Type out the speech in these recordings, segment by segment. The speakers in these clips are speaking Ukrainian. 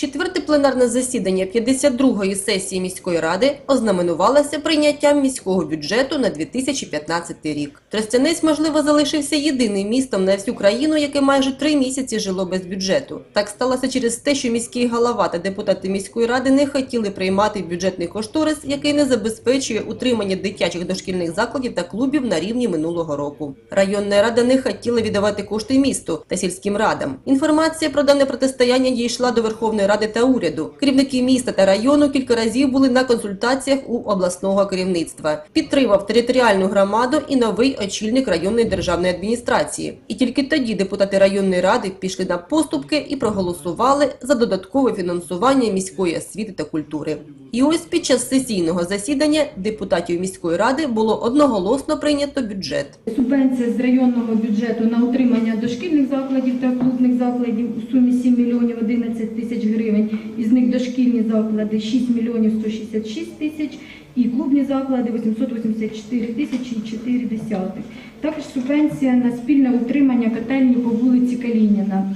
Четверте пленарне засідання 52-ї сесії міської ради ознаменувалося прийняттям міського бюджету на 2015 рік. Тростянець, можливо, залишився єдиним містом на всю країну, яке майже три місяці жило без бюджету. Так сталося через те, що міський голова та депутати міської ради не хотіли приймати бюджетний кошторис, який не забезпечує утримання дитячих дошкільних закладів та клубів на рівні минулого року. Районна рада не хотіла віддавати кошти місту та сільським радам. Інформація про дане протистояння дійшла до Верховної Ради та уряду. Керівники міста та району кілька разів були на консультаціях у обласного керівництва. Підтримав територіальну громаду і новий очільник районної державної адміністрації. І тільки тоді депутати районної ради пішли на поступки і проголосували за додаткове фінансування міської освіти та культури. І ось під час сесійного засідання депутатів міської ради було одноголосно прийнято бюджет. Субвенція з районного бюджету на утримання дошкільних закладів та клубних закладів у сумі 7 мільйонів 11 тисяч гривень. Із них дошкільні заклади 6 мільйонів 166 тисяч і клубні заклади 884 тисячі і 4 десятих. Також субвенція на спільне утримання котельні по вулиці Калініна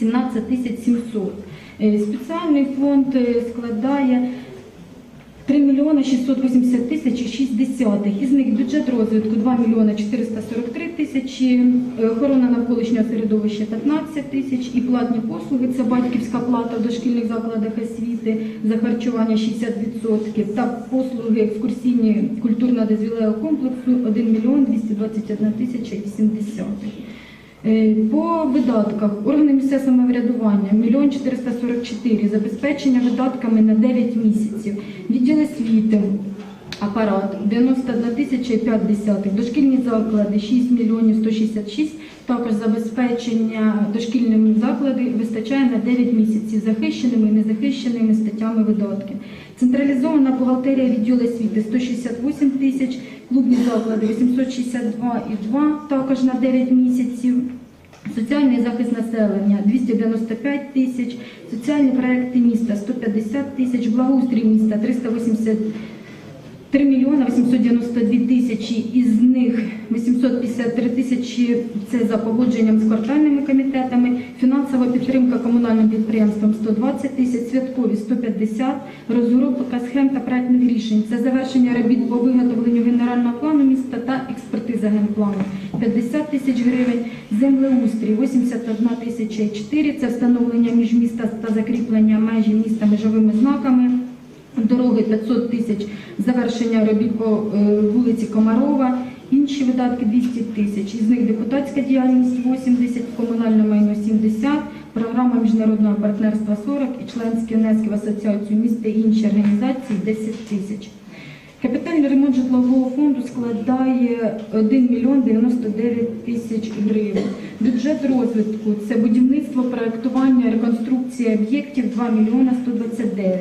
17 тисяч 700. Е, Спеціальний фонд е, складає 3 мільйони 680 тисяч і 6 десятих. Із них бюджет розвитку 2 мільйони 443 тисячі, е, охорона навколишнього середовища 15 тисяч і платні послуги, це батьківська плата в дошкільних закладах освіти за харчування 60% та послуги екскурсійні культурно-дозвілевого комплексу 1 мільйон 221 тисяча і 70. Е, По видатках. Органи місцевого самоврядування. 1 444 забезпечення видатками на 9 місяців. Відділ освіти. Апарат. 91 тисяча і 5 десятих. Дошкільні заклади. 6 мільйонів 166. Також забезпечення дошкільними заклади вистачає на 9 місяців. Захищеними і незахищеними статтями видатків. Централізована бухгалтерія відділу освіти. 168 тисяч, клубні заклади 862,2 також на 9 місяців. Соціальний захист населення 295 тисяч, соціальні проекти міста 150 тисяч, благоустрій міста 380 3 мільйона 892 тисячі, із них 853 тисячі це за погодженням з квартальними комітетами, фінансова підтримка комунальним підприємствам 120 тисяч, святкові 150, розробка схем та проектних рішень. Це завершення робіт по виготовленню генерального плану міста та експертиза генплану 50 тисяч гривень, землеустрій 81 тисяча і 4, це встановлення між міста та закріплення межі міста межовими знаками. Дороги 500 тисяч, завершення робіт по е, вулиці Комарова, інші видатки 200 тисяч. Із них депутатська діяльність 80, комунальне майно 70, програма міжнародного партнерства 40 і членські внески в асоціацію міста і інші організації 10 тисяч. Капітальний ремонт житлового фонду складає 1 мільйон 99 тисяч гривень. Бюджет розвитку це будівництво, проектування, реконструкція об'єктів 2 мільйона 129.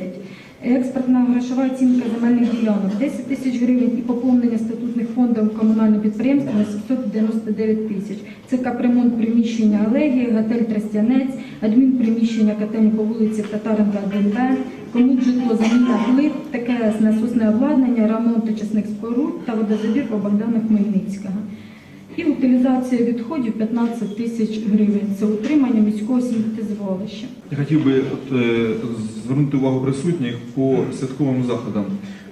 Експортна грошова оцінка земельних ділянок 10 тисяч гривень і поповнення статутних фондів комунального підприємства на 799 тисяч. Це капремонт приміщення Алегії, готель Тростянець, адмінприміщення котельні по вулиці Татаренка 1Б, комут житло заміна плит, таке насосне обладнання, ремонт очисних споруд та водозабір по Богдана Хмельницького. І утилізація відходів 15 тисяч гривень. Це утримання міського сміттєзвалища. Я хотів би от, е, звернути увагу присутніх по святковим заходам.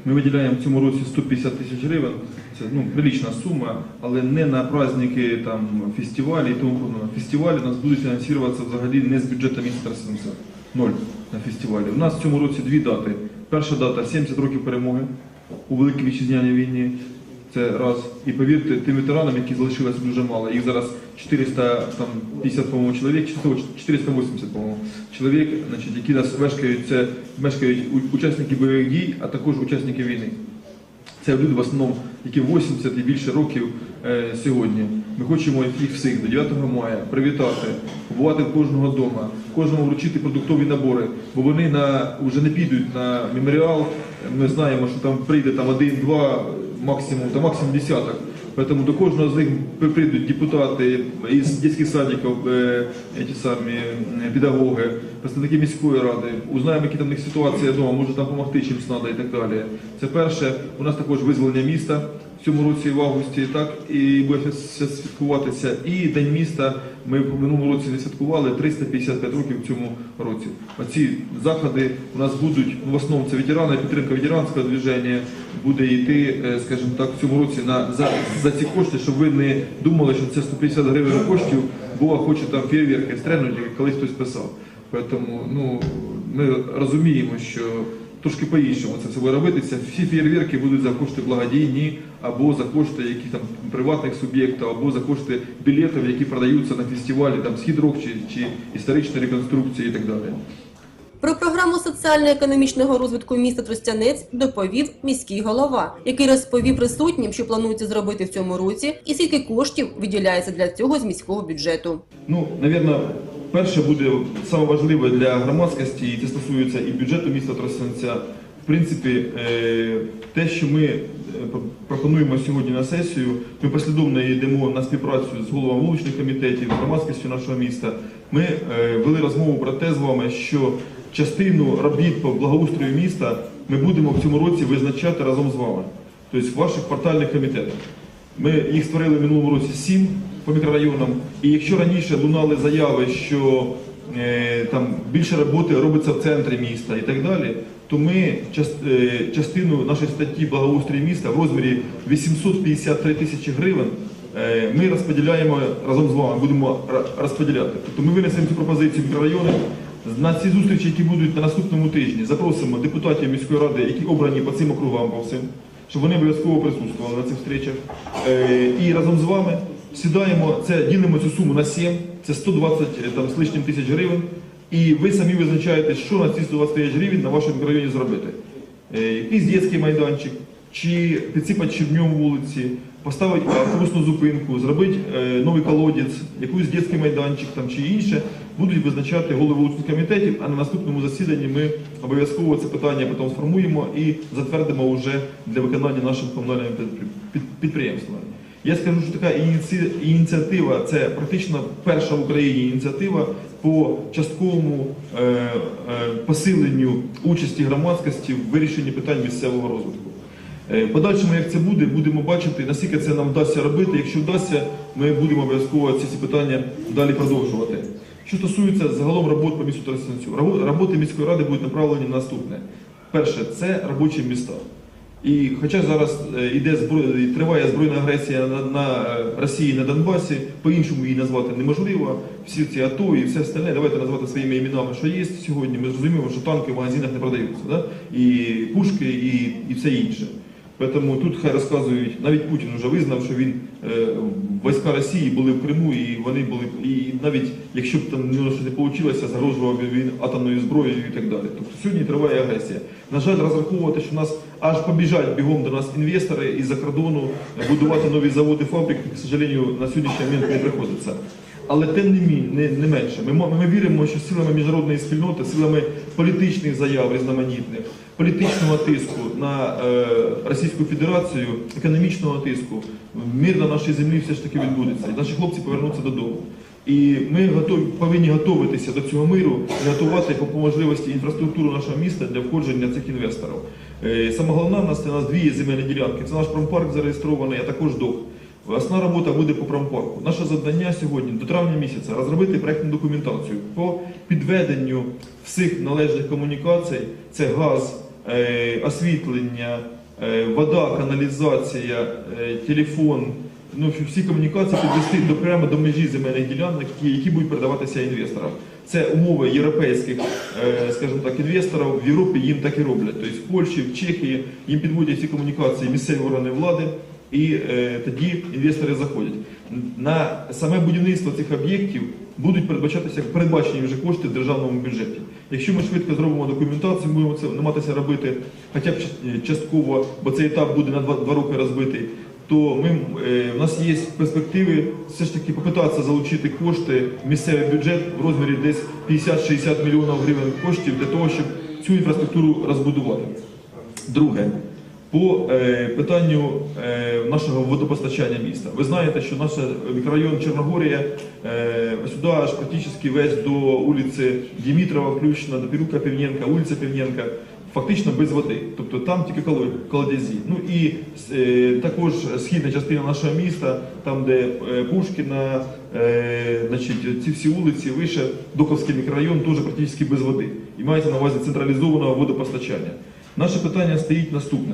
Ми виділяємо в цьому році 150 тисяч гривень. Це ну, прилична сума, але не на праздники, там, фестивалі і тому подобне. Фестивалі нас будуть фінансуватися взагалі не з бюджету Тростянця. Ноль на фестивалі. У нас в цьому році дві дати. Перша дата 70 років перемоги у Великій Вітчизняній війні. Це раз. І повірте, тим ветеранам, які залишилось дуже мало, їх зараз 450 по-моєму, чоловік, 480, по-моєму, чоловік, значить, які нас мешкають, це мешкають учасники бойових дій, а також учасники війни. Це люди в основному, які 80 і більше років е, сьогодні. Ми хочемо їх всіх до 9 мая привітати, побувати в кожного дома, кожному вручити продуктові набори, бо вони на вже не підуть на меморіал. Ми знаємо, що там прийде там один-два, максимум, та максимум десяток. Тому до кожного з них прийдуть депутати із дитячих садиків, е, ті самі е, педагоги, представники міської ради, узнаємо, які там них ситуація вдома, може там допомогти чимось треба і так далі. Це перше. У нас також визволення міста. Цьому році в августі, так і буде святкуватися. І День міста ми в минулому році не святкували 355 років в цьому році. Оці заходи у нас будуть ну, в основному це ветерани, підтримка ветеранського движення буде йти, е, скажімо так, в цьому році на за, за ці кошти, щоб ви не думали, що це 150 гривень коштів, бо хоче там фейерверки стрельнути, як колись хтось писав. Тому ну ми розуміємо, що трошки по-іншому це все буде робитися. Всі фейерверки будуть за кошти благодійні, або за кошти яких там приватних суб'єктів, або за кошти білетів, які продаються на фестивалі, там східрок чи, чи історична реконструкції і так далі. Про програму соціально-економічного розвитку міста Тростянець доповів міський голова, який розповів присутнім, що планується зробити в цьому році, і скільки коштів виділяється для цього з міського бюджету. Ну, навірно, перше буде саме важливе для громадськості, і це стосується і бюджету міста Тростянця. В принципі, е, те, що ми е, пропонуємо сьогодні на сесію, ми послідовно йдемо на співпрацю з головами вуличних комітетів, громадськістю нашого міста. Ми е, вели розмову про те з вами, що частину робіт по благоустрою міста ми будемо в цьому році визначати разом з вами, тобто в ваших квартальних комітетах. Ми їх створили в минулому році сім по мікрорайонам. І якщо раніше лунали заяви, що е, там більше роботи робиться в центрі міста і так далі, то ми е, частину нашої статті благоустрій міста в розмірі 853 тисячі гривень е, ми розподіляємо разом з вами, будемо розподіляти. Тобто ми винесемо цю пропозицію в мікрорайони. На ці зустрічі, які будуть на наступному тижні, запросимо депутатів міської ради, які обрані по цим округам по всім, щоб вони обов'язково присутствували на цих зустрічах. Е, і разом з вами сідаємо, це ділимо цю суму на 7, це 120 е, там, з лишнім тисяч гривень. І ви самі визначаєте, що на ці 120 тисяч гривень на вашому мікрорайоні зробити. Е, якийсь дитячий майданчик, чи підсипати щебнем вулиці, поставити автобусну зупинку, зробити е, новий колодязь, якийсь дитячий майданчик там, чи інше, будуть визначати голови вуличних комітетів, а на наступному засіданні ми обов'язково це питання потім сформуємо і затвердимо вже для виконання нашим комунальним підпри- підприємствами. Я скажу, що така ініціатива це практично перша в Україні ініціатива по частковому е, е, посиленню участі громадськості в вирішенні питань місцевого розвитку. Е, подальшому, як це буде, будемо бачити, наскільки це нам вдасться робити. Якщо вдасться, ми будемо обов'язково ці, ці питання далі продовжувати. Що стосується загалом робот по місту Робо- роботи міської ради будуть направлені на наступне. Перше, це робочі міста. І хоча зараз е, іде збро... триває збройна агресія на, на е, Росії на Донбасі, по-іншому її назвати неможливо. Всі ці АТО і все остальне, давайте назвати своїми іменами, що є сьогодні. Ми зрозуміємо, що танки в магазинах не продаються, да? і пушки, і, і все інше. Тому тут хай розказують, навіть Путін вже визнав, що він е, війська Росії були в Криму, і вони були і навіть якщо б там не вийшло, загрожував він атомною зброєю і так далі. Тобто сьогодні триває агресія. На жаль, розраховувати, що нас аж побіжать бігом до нас інвестори із-за кордону будувати нові заводи, фабрики, к сожалению, на сьогоднішній момент не приходиться. Але тим не, мі- не, не менше, ми, ми віримо, що силами міжнародної спільноти, силами політичних заяв різноманітних, політичного тиску на е, Російську Федерацію, економічного тиску, мир на нашій землі все ж таки відбудеться. І наші хлопці повернуться додому. І ми готові, повинні готуватися до цього миру і готувати по, по можливості інфраструктуру нашого міста для входження цих інвесторів. Е, Саме головне в нас це у нас дві земельні ділянки. Це наш промпарк зареєстрований, а також ДОК. Основна робота буде по промпарку. Наше завдання сьогодні до травня місяця розробити проєктну документацію по підведенню всіх належних комунікацій. Це газ, е, освітлення, е, вода, каналізація, е, телефон. Ну, всі комунікації підвести до прямо до межі земельних ділянок, які, які будуть передаватися інвесторам. Це умови європейських, скажімо так, інвесторів в Європі їм так і роблять. Тобто в Польщі, в Чехії їм підводять ці комунікації місцеві органи влади, і е, тоді інвестори заходять. На саме будівництво цих об'єктів будуть передбачатися передбачені вже кошти в державному бюджеті. Якщо ми швидко зробимо документацію, будемо це намагатися робити хоча б частково, бо цей етап буде на два, два роки розбитий, то ми, е, в нас є перспективи все ж таки попитатися залучити кошти в місцевий бюджет в розмірі десь 50-60 мільйонів гривень коштів для того, щоб цю інфраструктуру розбудувати. Друге, по е, питанню е, нашого водопостачання міста. Ви знаєте, що наш мікрорайон Чорногорія е, сюди аж практично весь до вулиці Дімітрова, включно до Пірюка Півненка, вулиця Півненка. фактично без води. Тобто там тільки коло- колодязі. Ну і е, також східна частина нашого міста, там де е, Пушкіна, е, значить, ці всі вулиці вище, Доковський мікрорайон теж практично без води. І мається на увазі централізованого водопостачання. Наше питання стоїть наступне,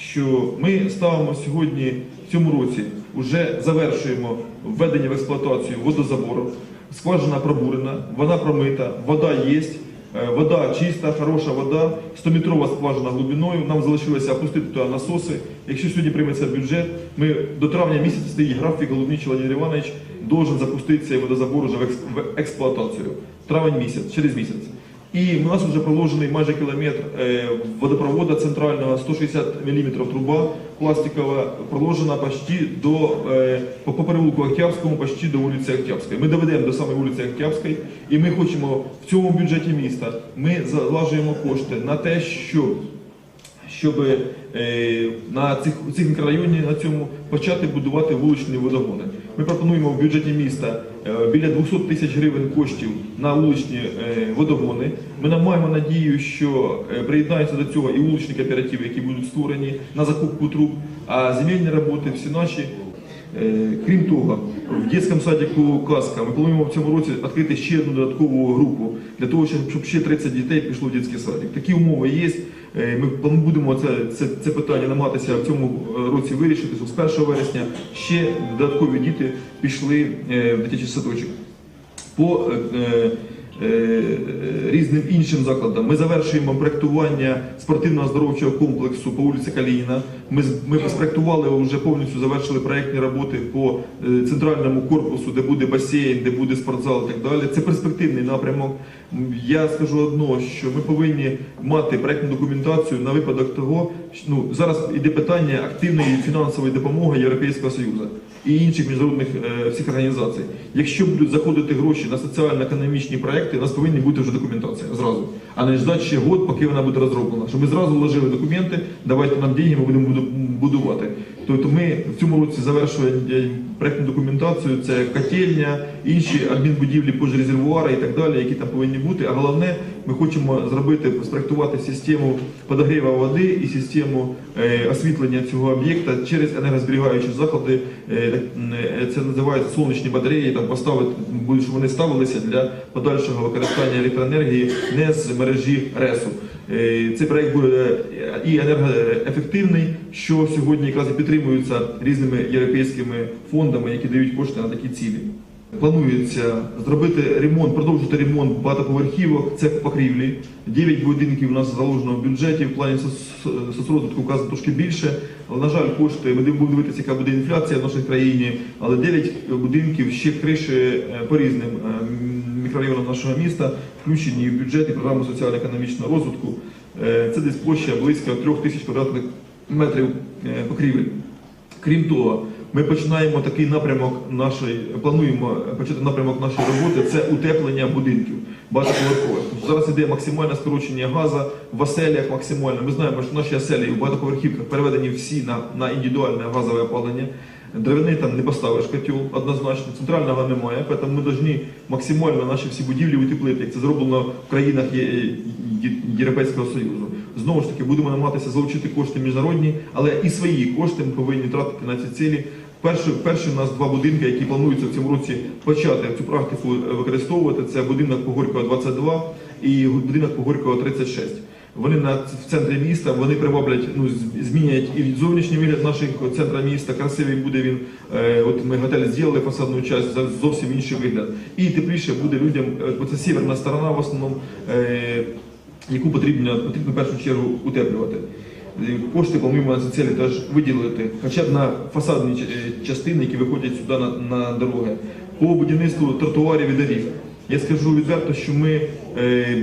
що ми ставимо сьогодні в цьому році, вже завершуємо введення в експлуатацію водозабору, скважина пробурена, вона промита, вода є. Е, Вода чиста, хороша вода, 100-метрова скважина глибиною. Нам залишилося опустити туди насоси. Якщо сьогодні прийметься бюджет, ми до травня місяця стоїть графік, головний Владимир Іванович должен запустити цей водозабор уже в експлуатацію. Травень місяць, через місяць. І у нас вже проложений майже кілометр е, водопроводу центрального, 160 мм труба пластикова, проложена почти до, е, по, по переулку Октябрському, почти до вулиці Октябрської. Ми доведемо до самої вулиці Октябрської, і ми хочемо в цьому бюджеті міста, ми залажуємо кошти на те, щоб щоб е, на цих, цих мікрорайоні на цьому почати будувати вуличні водогони. Ми пропонуємо в бюджеті міста е, біля 200 тисяч гривень коштів на вуличні е, водогони. Ми маємо надію, що приєднаються до цього і вуличні кооперативи, які будуть створені на закупку труб, а земельні роботи всі наші. Крім того, в дитячому садіку Казка ми плануємо в цьому році відкрити ще одну додаткову групу для того, щоб ще 30 дітей пішло в дитячий садик. Такі умови є. Е, Ми будемо це, це, це питання намагатися в цьому е, році вирішити, з 1 вересня ще додаткові діти пішли е, в дитячий садочок. По різним іншим закладам ми завершуємо проектування спортивного оздоровчого комплексу по вулиці Калініна. Ми, ми спроектували вже повністю завершили проектні роботи по е, центральному корпусу, де буде басейн, де буде спортзал і так далі. Це перспективний напрямок. Я скажу одно, що ми повинні мати проектну документацію на випадок того, ну зараз іде питання активної фінансової допомоги Європейського Союзу і інших міжнародних е, всіх організацій. Якщо будуть заходити гроші на соціально-економічні проекти, у нас повинні бути вже документація зразу, а не ждати ще год, поки вона буде розроблена. Щоб ми зразу вложили документи, давайте нам деньги, ми будемо будувати. Тобто ми в цьому році завершуємо е, проектну документацію, це котельня, інші адмінбудівлі пожрезервуари і так далі, які там повинні бути. А головне, ми хочемо зробити, спроектувати систему подогріву води і систему е, освітлення цього об'єкта через енергозберігаючі заклади. Е, Це називається сонячні батареї. Там поставити щоб вони ставилися для подальшого використання електроенергії не з мережі РЕСу. Е, Цей проект буде і енергоефективний, що сьогодні якраз і підтримується різними європейськими фондами, які дають кошти на такі цілі. Планується зробити ремонт, продовжити ремонт багатоповерхівок, це покрівлі. 9 будинків у нас заложено в бюджеті, в плані соц- соцрозвитку вказано трошки більше. Але, на жаль, кошти, ми будемо дивитися, яка буде інфляція в нашій країні, але 9 будинків ще криші е, по різним мікрорайонам нашого міста включені в бюджет і програму соціально-економічного розвитку. Е, Це десь площа близько 3 тисяч квадратних метрів е, покрівель. Крім того, ми починаємо такий напрямок нашої, плануємо почати напрямок нашої роботи це утеплення будинків багатоповерхових. Зараз іде максимальне скорочення газу в оселях максимально. Ми знаємо, що наші оселі в багатоповерхівках переведені всі на, на індивідуальне газове опалення. Деревини там не поставиш котел однозначно, центрального немає, тому ми повинні максимально наші всі будівлі утеплити, як це зроблено в країнах Є- Є- Європейського Союзу. Знову ж таки, будемо намагатися залучити кошти міжнародні, але і свої кошти ми повинні тратити на ці цілі. Перші, перші у нас два будинки, які плануються в цьому році почати цю практику е, використовувати. Це будинок по Горького 22 і будинок по Горького 36. Вони на в центрі міста вони приваблять, ну змінять і зовнішній вигляд нашого центра міста. Красивий буде він. Е, от ми готель зробили фасадну частину, зовсім інший вигляд. І тепліше буде людям, е, бо це сіверна сторона в основному. Е, яку потрібно, потрібно в першу чергу утеплювати. Кошти плануємо на ці цілі теж виділити, хоча б на фасадні е, частини, які виходять сюди на, на дороги. По будівництву тротуарів і доріг. Я скажу відверто, що ми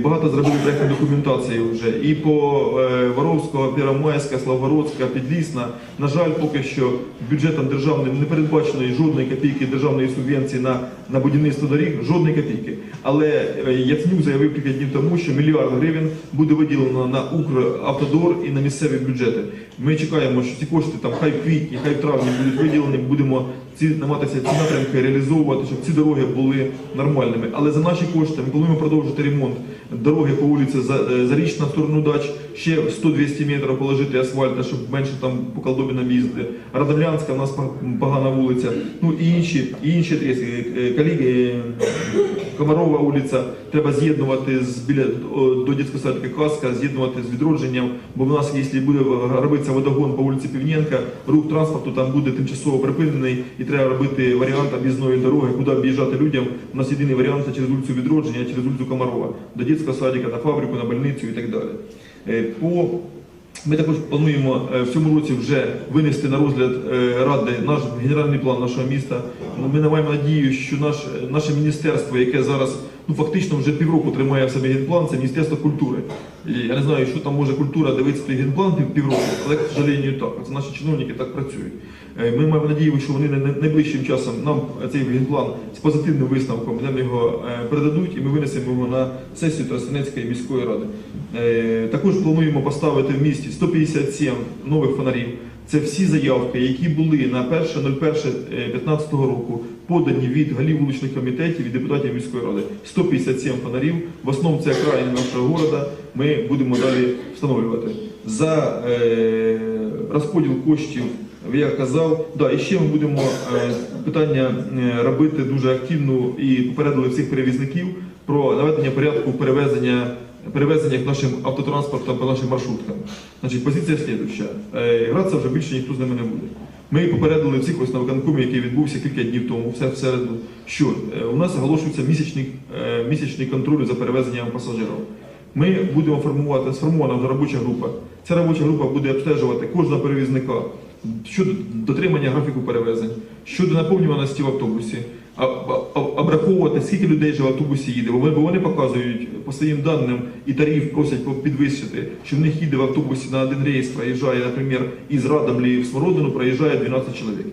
багато зробили проєктної документації вже і по е, Воровського, Первомайська, Славгородська, Підлісна. На жаль, поки що бюджетом державним не передбачено жодної копійки державної субвенції на, на будівництво доріг, жодної копійки. Але е, Яценюк заявив кілька днів тому, що мільярд гривень буде виділено на Укравтодор і на місцеві бюджети. Ми чекаємо, що ці кошти там хай в квітні, хай в травні будуть виділені. Будемо ці намагатися ці напрямки реалізовувати, щоб ці дороги були нормальними. Але за наші кошти ми плануємо продовжити ремонт дороги по вулиці За- е, Зарічна в сторону дач, ще 100-200 метрів положити асфальту, щоб менше там по колдобинам їздити. Радомлянська у нас пог- погана вулиця, ну і інші, і інші адреси. Е, Колеги, Комарова вулиця, треба з'єднувати з біля до дитячого садика Каска, з'єднувати з відродженням, бо в нас, якщо буде робитися водогон по вулиці Півненка, рух транспорту там буде тимчасово припинений і треба робити варіант об'їзної дороги, куди об'їжджати людям. У нас єдиний варіант це через вулицю Відродження, через вулицю Комарова, до дитячого садика, на фабрику, на больницю і так далі. Е, По ми також плануємо е, в цьому році вже винести на розгляд е, ради наш генеральний план нашого міста. Ми маємо надію, що наш, наше міністерство, яке зараз ну фактично вже півроку тримає в себе генплан, це Міністерство культури. І я не знаю, що там може культура дивитися той генплан півроку, але, к сожалению, так. Це наші чиновники так працюють. Е, Ми маємо надію, що вони най- най- найближчим часом нам цей генплан з позитивним висновком нам його е, передадуть, і ми винесемо його на сесію Тростянецької міської ради. Е, Також плануємо поставити в місті 157 нових фонарів. Це всі заявки, які були на 1.01.15 року подані від голів вуличних комітетів і депутатів міської ради. 157 фонарів. В основному це окраїни нашого міста. Ми будемо далі встановлювати. За е, розподіл коштів я казав, да, і ще ми будемо е, питання е, робити дуже активно і попередили всіх перевізників про наведення порядку перевезення перевезеннях нашим автотранспортом по нашим маршруткам. Значить, позиція слідуща. Е, Гратися вже більше ніхто з ними не буде. Ми попередили всіх ось на виконкомі, який відбувся кілька днів тому, все всереду, що е, у нас оголошується місячний, е, місячний контроль за перевезенням пасажирів. Ми будемо формувати, сформована вже робоча група. Ця робоча група буде обстежувати кожного перевізника щодо дотримання графіку перевезень, щодо наповнюваності в автобусі, обраховувати, скільки людей вже в автобусі їде, бо вони, показують по своїм даним і тариф просять підвищити, що в них їде в автобусі на один рейс, проїжджає, наприклад, із Радомлі в Смородину проїжджає 12 чоловік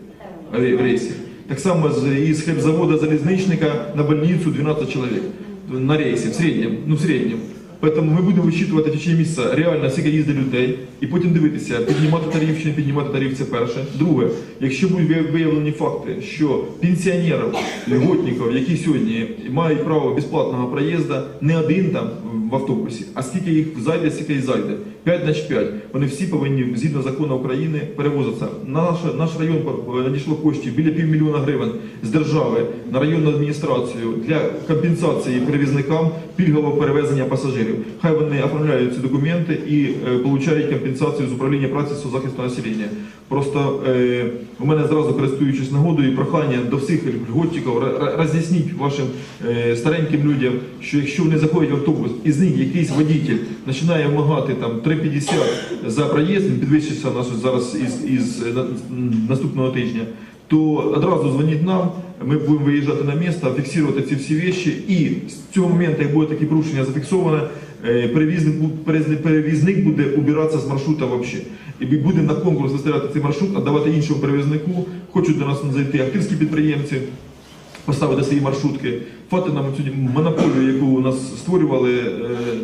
в рейсі. Так само із хлебзавода залізничника на больницю 12 чоловік на рейсі, в середньому, ну в середньому. Тому ми будемо вичитувати в течение місяця реально скільки їздить людей, і потім дивитися, піднімати тариф чи не піднімати тариф, це перше. Друге, якщо будуть вия- виявлені факти, що пенсіонерів, льготників, які сьогодні мають право безплатного проїзду, не один там в автобусі, а скільки їх зайде, скільки їх зайде. 5 значить 5. Вони всі повинні, згідно закону України, перевозитися. На наш, наш район е, надійшло коштів біля півмільйона гривень з держави на районну адміністрацію для компенсації перевізникам пільгового перевезення пасажирів. Хай вони оформляють ці документи і е, получають компенсацію з управління праці з захисту населення. Просто е, у мене зразу користуючись нагодою, прохання до всіх льготчиків роз'ясніть вашим е, стареньким людям, що якщо вони заходять в автобус, і з них якийсь водитель починає вимагати там 3,50 за проїзд, він підвищиться у нас зараз із, із е, наступного тижня, то одразу дзвоніть нам, ми будемо виїжджати на місце, фіксувати ці всі речі, і з цього моменту, як буде такі порушення зафіксоване, перевізник, перевізник- буде убиратися з маршрута взагалі. І будемо на конкурс виставляти цей маршрут, давати іншому перевізнику. Хочуть до нас зайти активські підприємці, поставити свої маршрутки. Фати нам цю монополію, яку у нас створювали, е,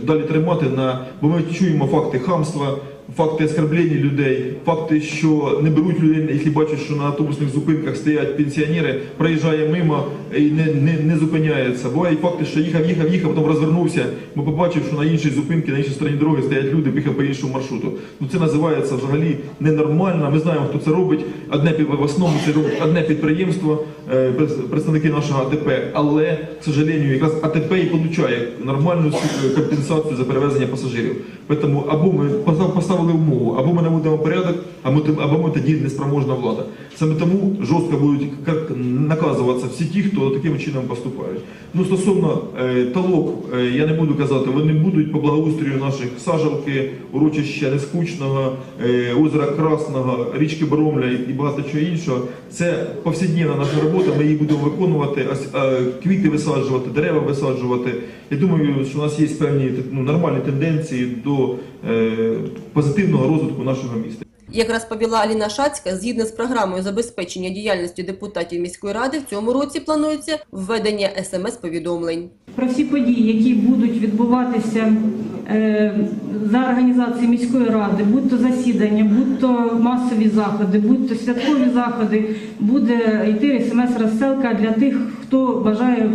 далі тримати на, бо ми чуємо факти хамства, факти оскорблення людей, факти, що не беруть людей, якщо бачать, що на автобусних зупинках стоять пенсіонери, проїжджає мимо і не, не, не зупиняється. Бувають факти, що їхав, їхав, їхав, потім розвернувся, бо побачив, що на іншій зупинці, на іншій стороні дороги стоять люди, поїхав по іншому маршруту. Ну це називається взагалі ненормально. Ми знаємо, хто це робить. Одне в основному це робить одне підприємство, е, представники нашого АТП, але, к сожалению, якраз АТП і получає нормальну компенсацію за перевезення пасажирів. Тому або ми постав- поставили умову, або ми наводимо порядок, або ми тоді неспроможна влада. Саме тому жорстко будуть наказуватися всі ті, хто таким чином поступають. Ну стосовно е, талок, е, я не буду казати, вони будуть по благоустрою наших сажалки, урочища Нескучного, е, озера Красного, річки Боромля і багато чого іншого. Це повсякденна наша робота. Ми її будемо виконувати, е, квіти висаджувати, дерева висаджувати. Я думаю, що у нас є певні ну, нормальні тенденції до е, позитивного розвитку нашого міста. Як розповіла Аліна Шацька, згідно з програмою забезпечення діяльності депутатів міської ради, в цьому році планується введення смс-повідомлень. про всі події, які будуть відбуватися е, за організацією міської ради, будь то засідання, будь то масові заходи, будь то святкові заходи, буде йти смс-розсилка для тих, хто бажає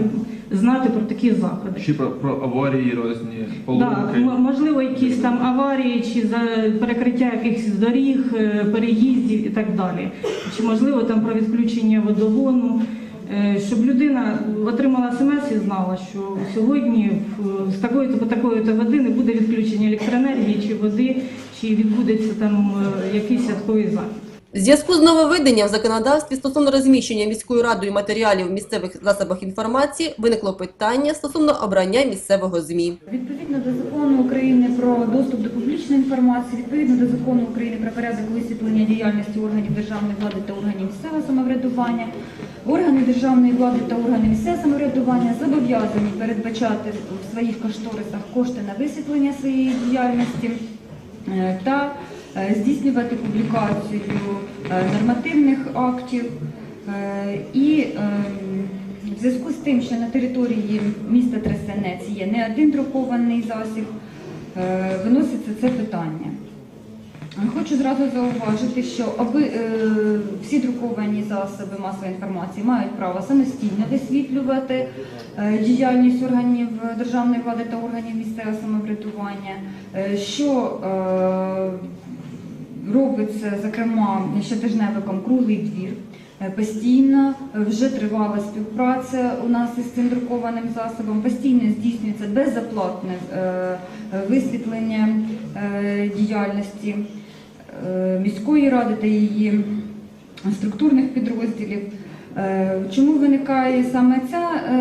знати про такі заходи. Ще про, про аварії різні, Да, поломки. м- можливо, якісь там аварії чи за перекриття якихось доріг, е, переїздів і так далі. Чи можливо там про відключення водогону, Е, щоб людина отримала смс і знала, що сьогодні з такої то по такої то години буде відключення електроенергії чи води, чи відбудеться там е, якийсь святковий захід. В зв'язку з нововведенням в законодавстві стосовно розміщення міською радою матеріалів в місцевих засобах інформації виникло питання стосовно обрання місцевого ЗМІ. Відповідно до закону України про доступ до публічної інформації, відповідно до закону України про порядок висвітлення діяльності органів державної влади та органів місцевого самоврядування, органи державної влади та органи місцевого самоврядування зобов'язані передбачати в своїх кошторисах кошти на висвітлення своєї діяльності е, та здійснювати публікацію е, нормативних актів Е, і ем, в зв'язку з тим, що на території міста Тростянець є не один друкований засіб, е, виноситься це питання. Хочу зразу зауважити, що аби е, всі друковані засоби масової інформації мають право самостійно висвітлювати е, діяльність органів державної влади та органів місцевого самоврядування, е, що е, робиться, зокрема, щотижневиком круглий двір. Е, Постійно е, вже тривала співпраця у нас із цим друкованим засобом. Постійно здійснюється безоплатне е, висвітлення діяльності міської ради та її структурних підрозділів. Е, Чому виникає саме ця е,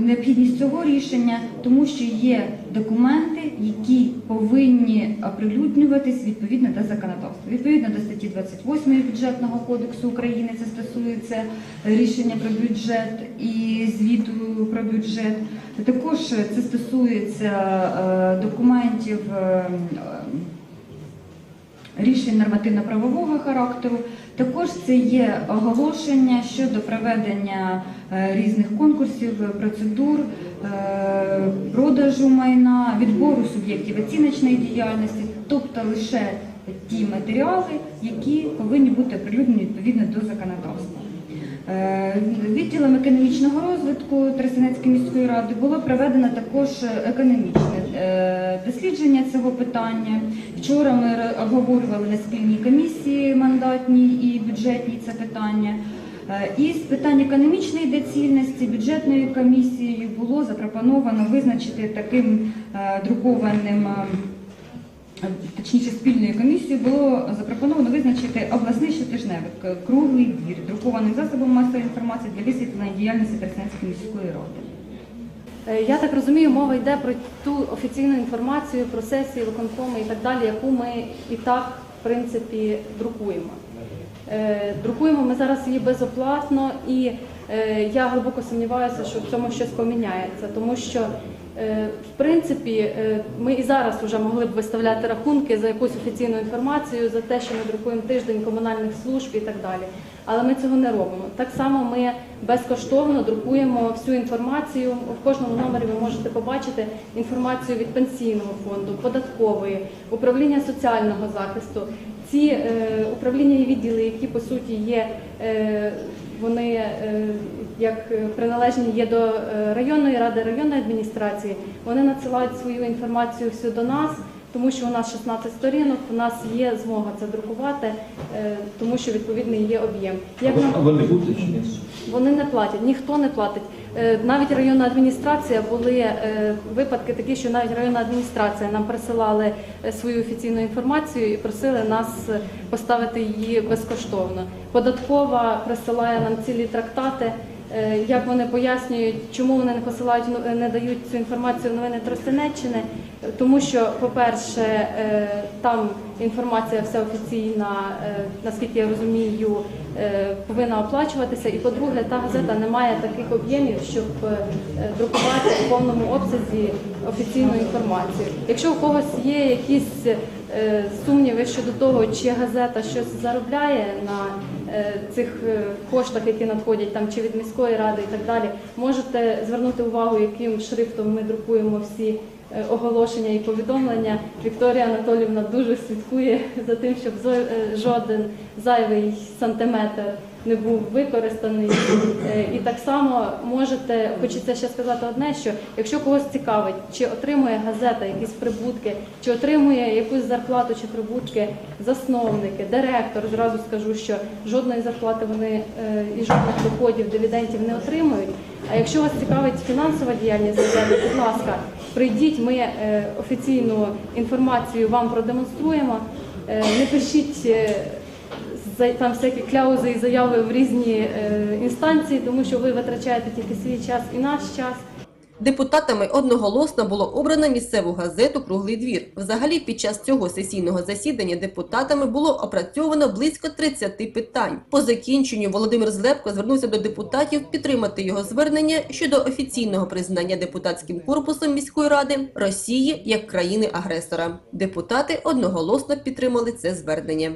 необхідність цього рішення? Тому що є документи, які повинні оприлюднюватись відповідно до законодавства. Відповідно до статті 28 бюджетного кодексу України це стосується рішення про бюджет і звіту про бюджет. Також це стосується е, документів. рішень нормативно-правового характеру. Також це є оголошення щодо проведення е, різних конкурсів, процедур, е, продажу майна, відбору суб'єктів оціночної діяльності, тобто лише ті матеріали, які повинні бути оприлюднені відповідно до законодавства. Е, Відділом економічного розвитку Тростянецької міської ради було проведено також економічне е, дослідження цього питання. Вчора ми обговорювали на спільній комісії мандатній і бюджетній це питання. Е, І з питань економічної доцільності бюджетною комісією було запропоновано визначити таким друкованим. Точніше, спільною комісією було запропоновано визначити обласний щотижневик круглий двір друкованим засобом масової інформації для висвітлення діяльності Терсенської міської ради. Е, Я так розумію, мова йде про ту офіційну інформацію про сесії, виконкоми і так далі, яку ми і так, в принципі, друкуємо. Е, Друкуємо ми зараз її безоплатно, і е, я глибоко сумніваюся, що в цьому щось поміняється, тому що в принципі е, ми і зараз вже могли б виставляти рахунки за якусь офіційну інформацію, за те, що ми друкуємо тиждень комунальних служб і так далі. Але ми цього не робимо. Так само ми безкоштовно друкуємо всю інформацію. В кожному номері ви можете побачити інформацію від пенсійного фонду, податкової, управління соціального захисту. Ці е, управління і відділи, які по суті є, е, вони е, як приналежні є до районної ради, районної адміністрації, вони надсилають свою інформацію всю до нас. Тому що у нас 16 сторінок, у нас є змога це друкувати, тому що відповідний є об'єм. Як нам А вони будуть чи ні? вони не платять, ніхто не платить. Е, Навіть районна адміністрація були е, випадки такі, що навіть районна адміністрація нам присилали е, свою офіційну інформацію і просили нас поставити її безкоштовно. Податкова присилає нам цілі трактати. Е, Як вони пояснюють, чому вони не посилають ну, не дають цю інформацію в новини Тростянеччини? Е, Тому що, по-перше, е, там інформація вся офіційна, е, наскільки я розумію, повинна оплачуватися. І по-друге, та газета не має таких об'ємів, щоб друкувати в повному обсязі офіційну інформацію. Якщо у когось є якісь сумніви щодо того, чи газета щось заробляє на цих е, коштах, які надходять там чи від міської ради і так далі, можете звернути увагу, яким шрифтом ми друкуємо всі е, оголошення і повідомлення. Вікторія Анатолівна дуже слідкує за тим, щоб е, жоден зайвий сантиметр не був використаний. Е, І так само можете, хочеться ще сказати одне, що якщо когось цікавить, чи отримує газета якісь прибутки, чи отримує якусь зарплату чи прибутки засновники, директор, зразу скажу, що жодної зарплати вони е, і жодних доходів, дивідендів не отримують. А якщо вас цікавить фінансова діяльність газети, будь ласка, прийдіть, ми е, офіційну інформацію вам продемонструємо. Не пишіть там всякі кляузи і заяви в різні е, інстанції, тому що ви витрачаєте тільки свій час і наш час. Депутатами одноголосно було обрано місцеву газету Круглий двір. Взагалі, під час цього сесійного засідання депутатами було опрацьовано близько 30 питань. По закінченню Володимир Злепко звернувся до депутатів підтримати його звернення щодо офіційного признання депутатським корпусом міської ради Росії як країни-агресора. Депутати одноголосно підтримали це звернення.